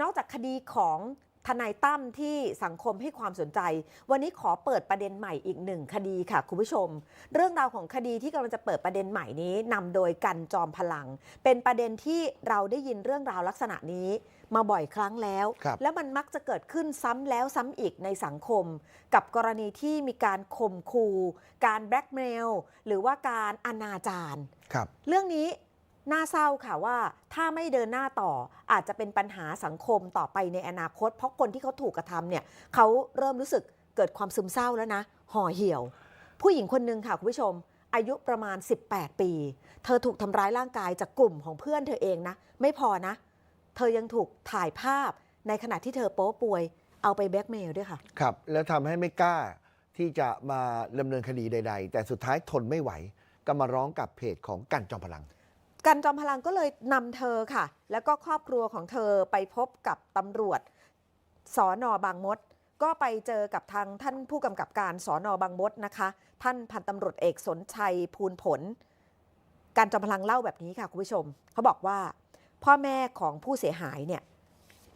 นอกจากคดีของทนายตั้มที่สังคมให้ความสนใจ วันนี้ขอเปิดประเด็นใหม่อีกหนึ่งคดีค่ะคุณผู้ชม เรื่องราวของคดีที่กำลังจะเปิดประเด็นใหม่นี้นำโดยกันจอมพลัง เป็นประเด็นที่เราได้ยินเรื่องราวลักษณะนี้มาบ่อยครั้งแล้วครับแล้วมันมักจะเกิดขึ้นซ้ำแล้วซ้ำอีกในสังคม กับกรณีที่มีการข่มขู่การแบล็กเมลหรือว่าการอนาจารครับเรื่องนี้ น่าเศร้าค่ะว่าถ้าไม่เดินหน้าต่ออาจจะเป็นปัญหาสังคมต่อไปในอนาคต เพราะคนที่เขาถูกกระทำเนี่ยเขาเริ่มรู้สึกเกิดความซึมเศร้าแล้วนะ ห่อเหี่ยว ผู้หญิงคนหนึ่งค่ะคุณผู้ชม อายุประมาณ 18 ปี เธอถูกทำร้ายร่างกายจากกลุ่มของเพื่อนเธอเองนะ ไม่พอนะ เธอยังถูกถ่ายภาพในขณะที่เธอโป๊ป่วยเอาไปแบล็กเมลด้วยค่ะ ครับ แล้วทำให้ไม่กล้าที่จะมาดำเนินคดีใด ๆ แต่สุดท้ายทนไม่ไหว ก็มาร้องกับเพจของกันจอมพลัง กันจอมพลังก็เลยนำเธอค่ะ แล้วก็ครอบครัวของเธอไปพบกับตำรวจสอนอบางมด ก็ไปเจอกับทางท่านผู้กำกับการสอนอบางมดนะคะ ท่านพันตำรวจเอกสนชัยภูลผล การจอมพลังเล่าแบบนี้ค่ะคุณผู้ชม เขาบอกว่า พ่อแม่ของผู้เสียหายเนี่ย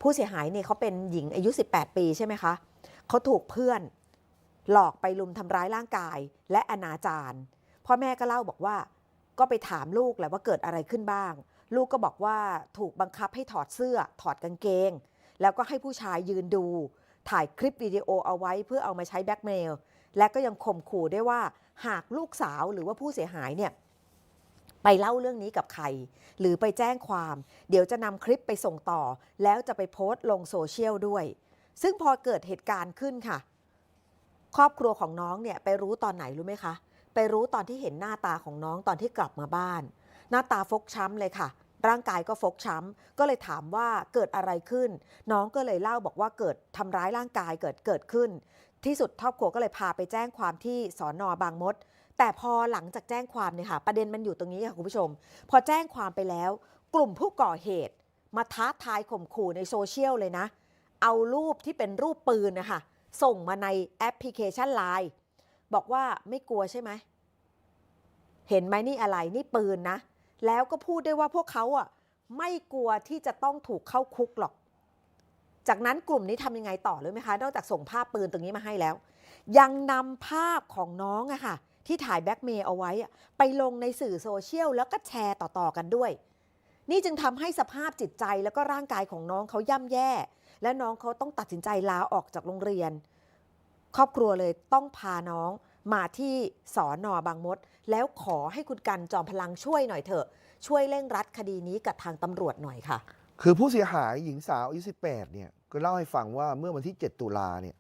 ผู้เสียหายเนี่ยเขาเป็นหญิงอายุ 18 ปีใช่ไหมคะเขาถูกเพื่อนหลอกไปลุมทำร้ายร่างกายและอนาจารพ่อแม่ก็เล่าบอกว่า ก็ไปถามลูกแหละว่าเกิดอะไรขึ้นบ้าง ลูกก็บอกว่าถูกบังคับให้ถอดเสื้อ ถอดกางเกง แล้วก็ให้ผู้ชายยืนดู ถ่ายคลิปวิดีโอเอาไว้เพื่อเอามาใช้แบ็กเมล และก็ยังข่มขู่ได้ว่าหากลูกสาวหรือว่าผู้เสียหายเนี่ยไปเล่าเรื่องนี้กับใคร หรือไปแจ้งความ เดี๋ยวจะนำคลิปไปส่งต่อ แล้วจะไปโพสต์ลงโซเชียลด้วย ซึ่งพอเกิดเหตุการณ์ขึ้นค่ะ ครอบครัวของน้องเนี่ยไปรู้ตอนไหนรู้ไหมคะ ไปรู้ตอนที่เห็นหน้าตาของน้องตอนที่กลับมาบ้าน หน้าตาฟกช้ำเลยค่ะ ร่างกายก็ฟกช้ำ ก็เลยถามว่าเกิดอะไรขึ้น น้องก็เลยเล่าบอกว่าเกิดทำร้ายร่างกายเกิดเกิดขึ้น ที่สุดครอบครัวก็เลยพาไปแจ้งความที่สอนอบางมด แต่พอหลังจากแจ้งความเนี่ยค่ะ ประเด็นมันอยู่ตรงนี้ค่ะคุณผู้ชม พอแจ้งความไปแล้ว กลุ่มผู้ก่อเหตุ มาท้าทายข่มขู่ในโซเชียลเลยนะ เอารูปที่เป็นรูปปืนนะคะส่งมาในแอปพลิเคชันไลน์ บอกว่าไม่กลัวใช่ไหม เห็นไหมนี่อะไรนี่ปืนนะ แล้วก็พูดได้ว่าพวกเขาอะไม่กลัวที่จะต้องถูกเข้าคุกหรอก จากนั้นกลุ่มนี้ทำยังไงต่อรู้ไหมคะ นอกจากส่งภาพปืนตรงนี้มาให้แล้ว ยังนำภาพของน้องอะค่ะ ที่ถ่ายแบ็กเมย์เอาไว้อะไปลงในสื่อโซเชียลแล้วก็แชร์ต่อๆกันด้วย นี่จึงทำให้สภาพจิตใจแล้วก็ร่างกายของน้องเขาย่ำแย่ และน้องเขาต้องตัดสินใจลาออกจากโรงเรียน ครอบครัวเลยต้องพาน้องมาที่สอนอบางมด แล้วขอให้คุณกันจอมพลังช่วยหน่อยเถอะ ช่วยเร่งรัดคดีนี้กับทางตำรวจหน่อยค่ะ คือผู้เสียหายหญิงสาวอายุ18เนี่ยก็เล่าให้ฟังว่าเมื่อวันที่ 7 ตุลาเนี่ย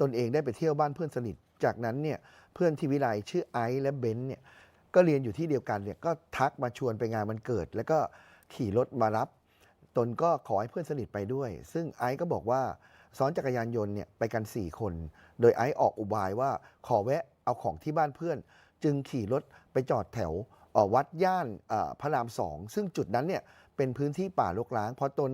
ตนเองได้ไปเที่ยวบ้านเพื่อนสนิท จากนั้นเนี่ยเพื่อนที่วิไลชื่อไอซ์และเบนซ์เนี่ยก็เรียนอยู่ที่เดียวกันเนี่ยก็ทักมาชวนไปงานวันเกิด แล้วก็ขี่รถมารับ ตนก็ขอให้เพื่อนสนิทไปด้วย ซึ่งไอซ์ก็บอกว่า ซ้อนจักรยานยนต์เนี่ยไปกัน 4 คน โดยไอซ์ออกอุบายว่าขอแวะเอาของที่บ้านเพื่อน จึงขี่รถไปจอดแถววัดย่านพระรามสองซึ่งจุดนั้นเนี่ยเป็นพื้นที่ป่ารกร้างพอตน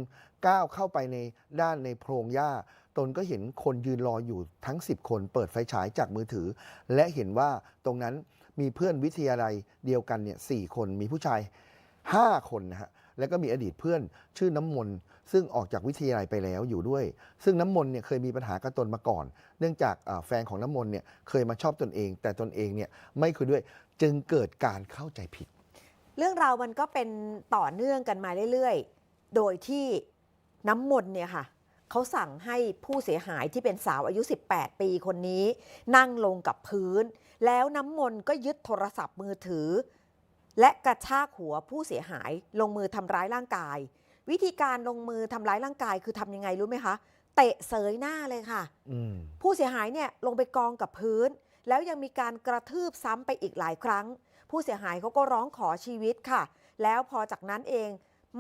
ก้าวเข้าไปในด้านในโพรงหญ้า ตนก็เห็นคนยืนรออยู่ทั้ง 10 คนเปิดไฟฉายจากมือถือ และเห็นว่าตรงนั้นมีเพื่อนวิทยาลัยเดียวกันเนี่ยสคนมีผู้ชาย 5 คนนะฮะ แล้วก็มีอดีตเพื่อนชื่อน้ำมนต์ซึ่งออกจากวิทยาลัยไปแล้วอยู่ด้วย ซึ่งน้ำมนต์เนี่ยเคยมีปัญหากับตนมาก่อน เนื่องจากแฟนของน้ำมนต์เนี่ยเคยมาชอบตนเอง แต่ตนเองเนี่ยไม่คุยด้วยจึงเกิดการเข้าใจผิด เรื่องราวมันก็เป็นต่อเนื่องกันมาเรื่อยๆ โดยที่น้ำมนต์เนี่ยค่ะเขาสั่งให้ผู้เสียหายที่เป็นสาวอายุ 18 ปีคนนี้ นั่งลงกับพื้น แล้วน้ำมนต์ก็ยึดโทรศัพท์มือถือ และกระชากหัวผู้เสียหายลงมือทำร้ายร่างกาย วิธีการลงมือทำร้ายร่างกายคือทำยังไงรู้ไหมคะ เตะเสยหน้าเลยค่ะอืมผู้เสียหายเนี่ยลงไปกองกับพื้น แล้วยังมีการกระทืบซ้ำไปอีกหลายครั้ง ผู้เสียหายเขาก็ร้องขอชีวิตค่ะ แล้วพอจากนั้นเอง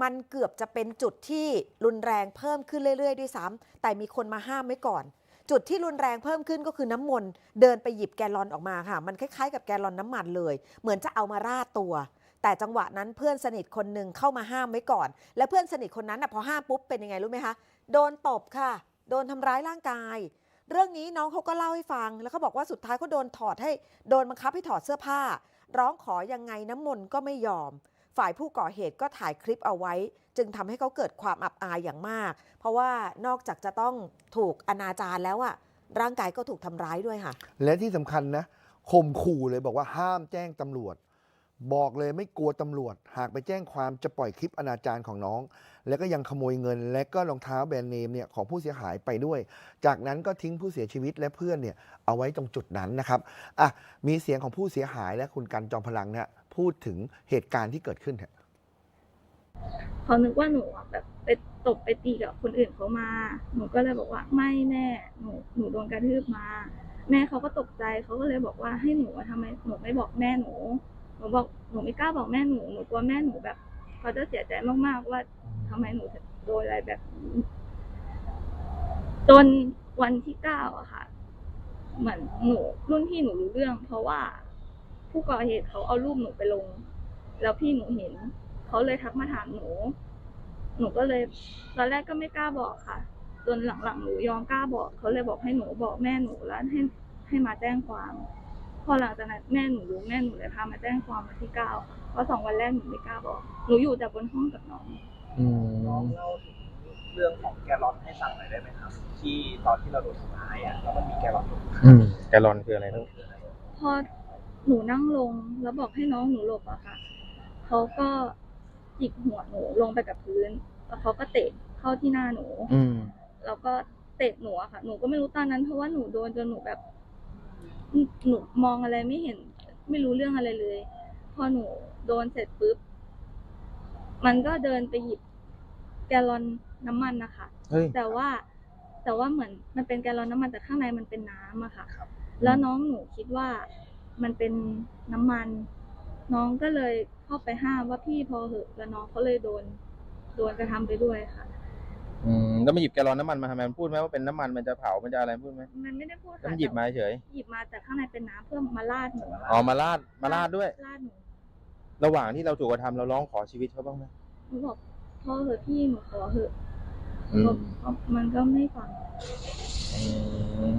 มันเกือบจะเป็นจุดที่รุนแรงเพิ่มขึ้นเรื่อย ๆ ด้วยซ้ำแต่มีคนมาห้ามไว้ก่อน จุดที่รุนแรงเพิ่มขึ้นก็คือน้ำมนต์เดินไปหยิบแกลลอนออกมาค่ะ มันคล้ายๆกับแกลลอนน้ำมันเลย เหมือนจะเอามาราดตัว แต่จังหวะนั้นเพื่อนสนิทคนหนึ่งเข้ามาห้ามไว้ก่อน และเพื่อนสนิทคนนั้นนะพอห้ามปุ๊บเป็นยังไงรู้ไหมคะโดนตบค่ะ โดนทำร้ายร่างกาย เรื่องนี้น้องเขาก็เล่าให้ฟัง แล้วเขาบอกว่าสุดท้ายเขาโดนถอดให้โดนบังคับให้ถอดเสื้อผ้า ร้องขอยังไงน้ำมนต์ก็ไม่ยอม ฝ่ายผู้ก่อเหตุก็ถ่ายคลิปเอาไว้ จึงทำให้เขาเกิดความอับอายอย่างมาก เพราะว่านอกจากจะต้องถูกอนาจารแล้วอะร่างกายก็ถูกทำร้ายด้วยค่ะ และที่สำคัญนะข่มขู่เลยบอกว่าห้ามแจ้งตำรวจ บอกเลยไม่กลัวตำรวจ หากไปแจ้งความจะปล่อยคลิปอนาจารของน้อง แล้วก็ยังขโมยเงิน และก็รองเท้าแบรนด์เนมเนี่ยของผู้เสียหายไปด้วย จากนั้นก็ทิ้งผู้เสียชีวิตและเพื่อนเนี่ยเอาไว้ตรงจุดนั้นนะครับอะมีเสียงของผู้เสียหายและคุณกันจอมพลังนะพูดถึงเหตุการณ์ที่เกิดขึ้นฮะเขานึกว่าหนูแบบไปตบไปตีกับคนอื่นเขามา หนูก็เลยบอกว่าไม่แม่หนูหนูโดนกระทืบมา แม่เขาก็ตกใจเขาก็เลยบอกว่าให้หนูอะทำไมหนูไม่บอกแม่หนูหนูบอกหนูไม่กล้าบอกแม่หนูหนูกลัวแม่หนูแบบ เขาจะเสียใจมากๆว่าทำไมหนูโดนอะไรแบบนี้จนวันที่เก้าอะค่ะ เหมือนหนูรุ่นพี่หนูรู้เรื่อง เพราะว่าผู้ก่อเหตุเขาเอารูปหนูไปลง แล้วพี่หนูเห็น เขาเลยทักมาถามหนู หนูก็เลยตอนแรกก็ไม่กล้าบอกค่ะจนหลังๆหนูยอมกล้าบอก เขาเลยบอกให้หนูบอกแม่หนูแล้วให้ให้มาแจ้งความ พอหลังจากนั้นแม่หนูรู้แม่หนูเลยพามาแจ้งความวันที่เก้าค่ะ เพราะสองวันแรกหนูไม่กล้าบอก หนูอยู่แต่บนห้องกับน้องน้องเล่าถึงเรื่องของแกลลอนให้ฟังหน่อยได้ไหมครับ ที่ตอนที่เราโดนทำร้ายอะแล้วมันมีแกลลอนอยู่อืมแกลลอนคืออะไรลูกพอหนูนั่งลงแล้วบอกให้น้องหนูหลบอะค่ะ เขาก็จิกหัวหนูลงไปกับพื้น แล้วเขาก็เตะเข้าที่หน้าหนู อืม แล้วก็เตะหนูอะค่ะ หนูก็ไม่รู้ตอนนั้น เพราะว่าหนูโดนจนหนูแบบ หนูมองอะไรไม่เห็น ไม่รู้เรื่องอะไรเลย พอหนู โดนเสร็จปุ๊บ มันก็เดินไปหยิบแกลลอนน้ำมันนะคะ เฮ้ย แต่ว่าแต่ว่าเหมือนมันเป็นแกลลอนน้ำมันแต่ข้างในมันเป็นน้ำอะค่ะแล้วน้องหนูคิดว่ามันเป็นน้ำมัน น้องก็เลยเข้าไปห้ามว่าพี่พอเหอะแล้วน้องเขาเลยโดนโดนกระทำไปด้วยค่ะ อืมแล้วมาหยิบแกลลอนน้ำมันมาทำไมมันพูดไหมว่าเป็นน้ำมันมันจะเผามันจะอะไรพูดไหมมันไม่ได้พูดแล้วค่ะมันหยิบมาเฉยหยิบมาแต่ข้างในเป็นน้ำเพื่อมาลาดหนูอ๋อมาลาดมาลาดด้วย ลาดหนู ระหว่างที่เราถูกกระทำเราร้องขอชีวิตเขาบ้างไหมหนูบอกพอเหอะพี่หนูขอเหอะอืมบอกมันก็ไม่ฟัง อืม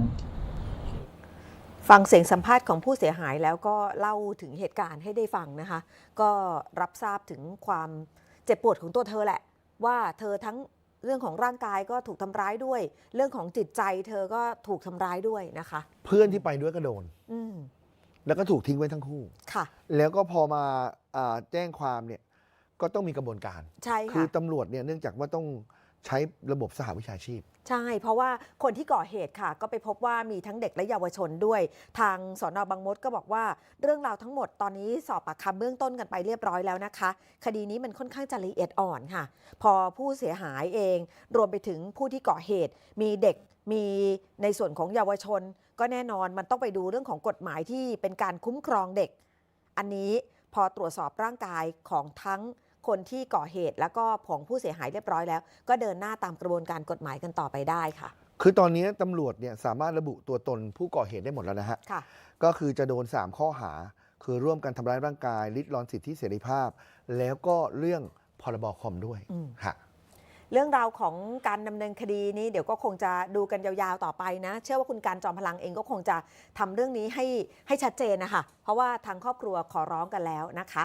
ฟังเสียงสัมภาษณ์ของผู้เสียหายแล้วก็เล่าถึงเหตุการณ์ให้ได้ฟังนะคะ ก็รับทราบถึงความเจ็บปวดของตัวเธอแหละ ว่าเธอทั้งเรื่องของร่างกายก็ถูกทำร้ายด้วย เรื่องของจิตใจเธอก็ถูกทำร้ายด้วยนะคะ เพื่อนที่ไปด้วยก็โดน อืมแล้วก็ถูกทิ้งไว้ทั้งคู่ ค่ะ แล้วก็พอมาอ่า แจ้งความเนี่ยก็ต้องมีกระบวนการ ใช่คือค่ะตำรวจเนี่ยเนื่องจากว่าต้องใช้ระบบสหวิชาชีพ ใช่ เพราะว่าคนที่ก่อเหตุค่ะ ก็ไปพบว่ามีทั้งเด็กและเยาวชนด้วย ทางสอนอบางมดก็บอกว่าเรื่องราวทั้งหมดตอนนี้สอบปากคำเบื้องต้นกันไปเรียบร้อยแล้วนะคะ คดีนี้มันค่อนข้างจะละเอียดอ่อนค่ะ พอผู้เสียหายเอง รวมไปถึงผู้ที่ก่อเหตุ มีเด็กมีในส่วนของเยาวชน ก็แน่นอนมันต้องไปดูเรื่องของกฎหมายที่เป็นการคุ้มครองเด็ก อันนี้ พอตรวจสอบร่างกายของทั้งคนที่ก่อเหตุ แล้วก็ของผู้เสียหายเรียบร้อยแล้ว ก็เดินหน้าตามกระบวนการกฎหมายกันต่อไปได้ค่ะ คือตอนนี้ตำรวจเนี่ยสามารถระบุตัวตนผู้ก่อเหตุได้หมดแล้วนะฮะค่ะ ก็คือจะโดน 3 ข้อหา คือร่วมกันทำร้ายร่างกายลิดรอนสิทธิเสรีภาพ แล้วก็เรื่องพรบคอมด้วยอืม ฮะ เรื่องราวของการดำเนินคดีนี้เดี๋ยวก็คงจะดูกันยาวๆต่อไปนะ เชื่อว่าคุณการจอมพลังเองก็คงจะทำเรื่องนี้ให้ให้ชัดเจนนะคะ เพราะว่าทางครอบครัวขอร้องกันแล้วนะคะ